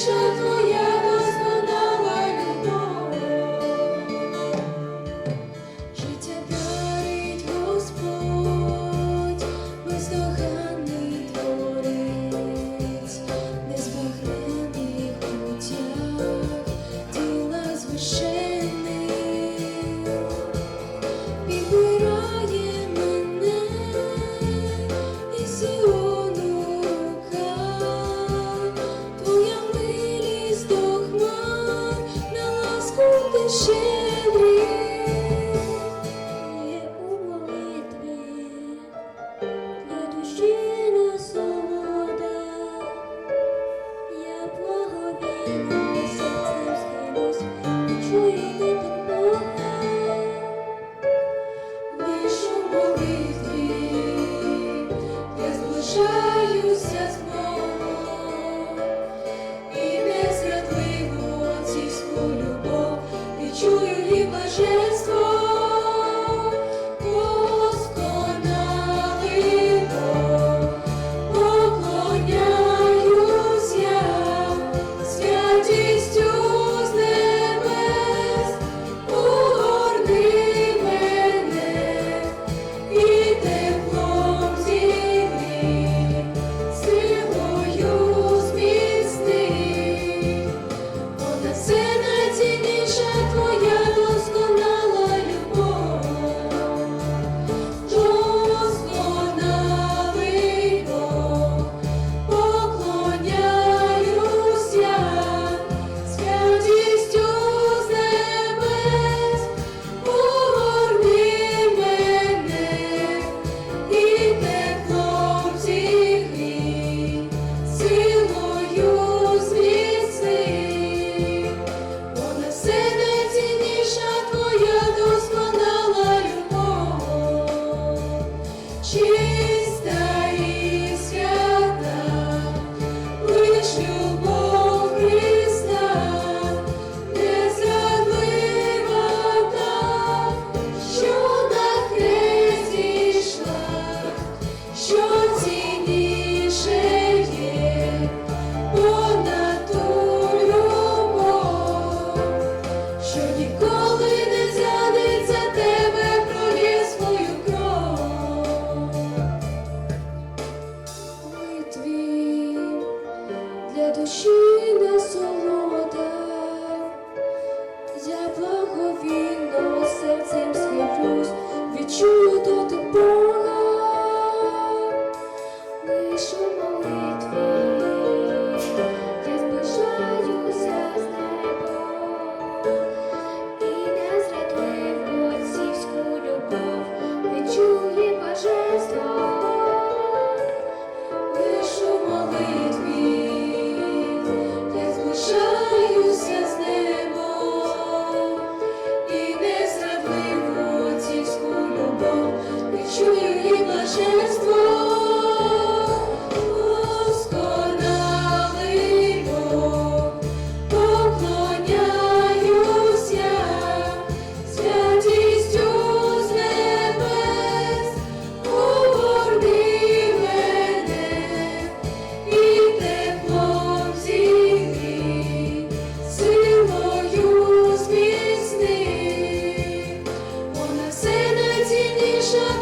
Душа твоя. ти щедрі у молитві для душі насолода, я благовіна. should